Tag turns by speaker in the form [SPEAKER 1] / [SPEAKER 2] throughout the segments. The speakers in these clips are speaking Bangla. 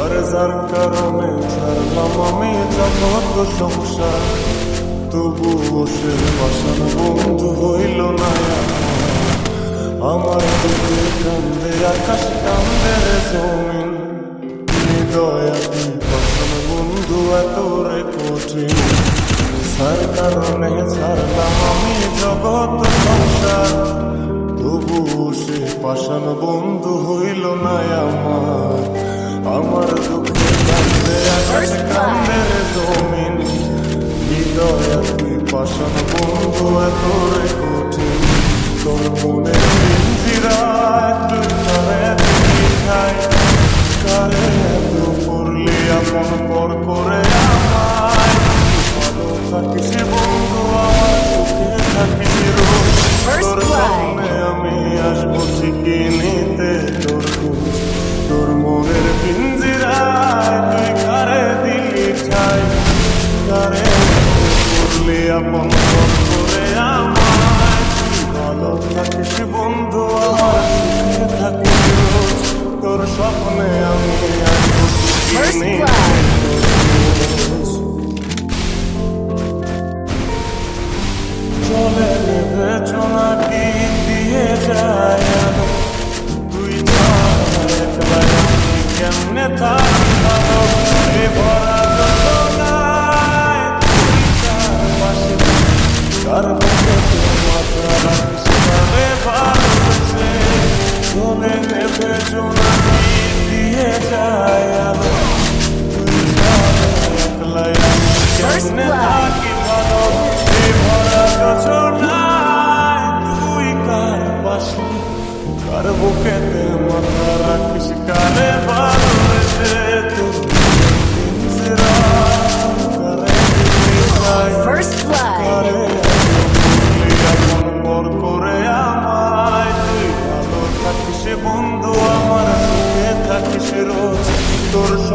[SPEAKER 1] আর যার কারণে ছাড়লাম আমি যাবত সংসার তবুও সে বাসান বন্ধু হইল না আমার দুঃখে কান্দে আকাশ কান্দে রে জমিন হৃদয়াতি বাসান বন্ধু এত রে কঠিন সার কারণে ছাড়লাম আমি জগৎ সংসার তবুও সে পাশান বন্ধু হইল না আমার আমার দুঃখে কান্দে আকাশ কান্দে রে জমিন হৃদয় তুই পাশন বন্ধু এত রে কঠিন তোর মনে পিঞ্জিরায় তুই করে তুই কালে এত পড়লি আপন পর করে ভেবেছো নাকি দিয়ে যায় তুই কেমনে থাকি ভালো ভরা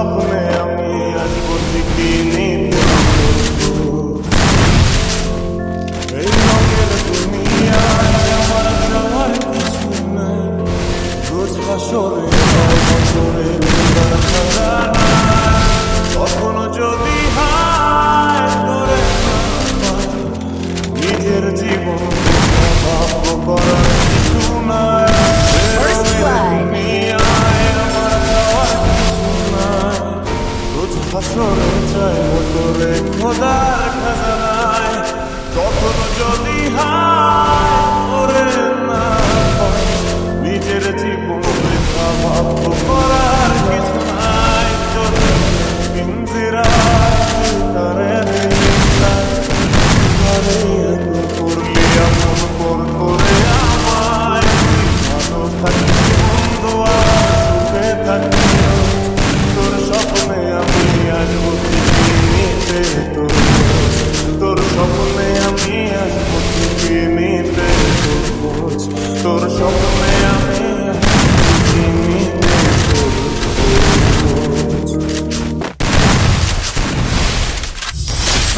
[SPEAKER 1] ख्वाब में अमी अनबुद की नींद হাসর চাইব তোরে খোদার খাজানায় কখনো যদি হায়